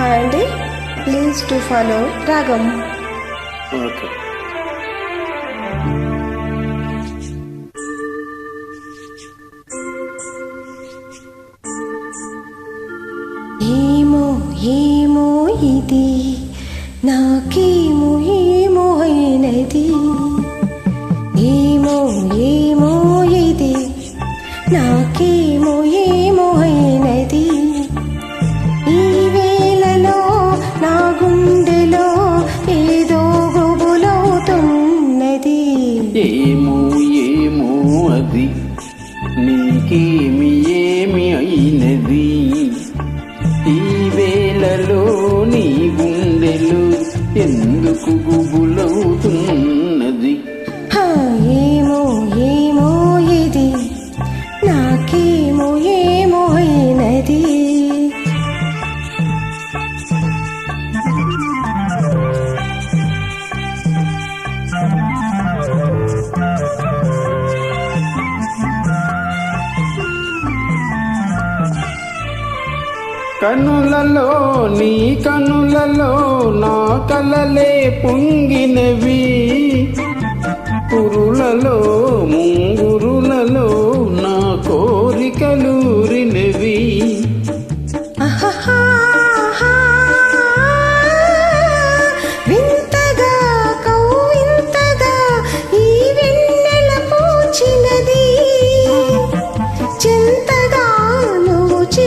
Hi అండి please to follow రాగం. Okay. ఏమో ఏమో ఇది. నాకేమో ఏమో ఏమో ఏమో అది. నీకేమి ఏమి అయినది? ఈ వేళలో నీ గుండెలు ఎందుకు గుబులు కనులలో నీ కనులలో నా కలలే పొంగినవి. కురులలో ముంగురులలో నా కోరికలూరినవి చింతగా నువ్వు చే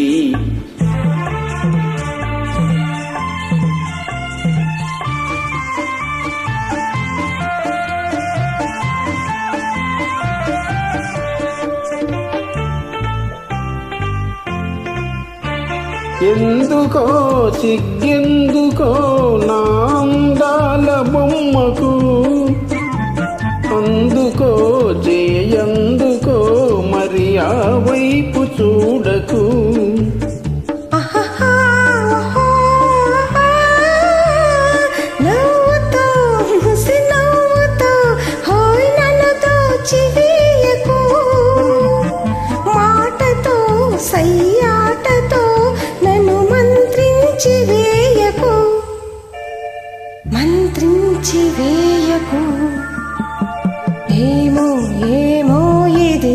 ఎందుకో సిగ్గెందుకో చేయకు. ఏమో ఏమో ఇది.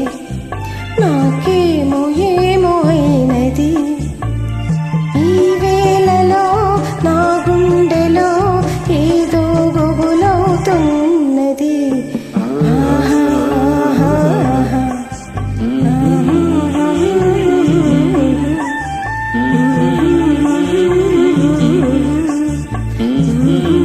నాకేమో ఏమో అయినది. ఈ వేళలో నా గుండెలో ఏదో గొగులవుతున్నది Mm-hmm.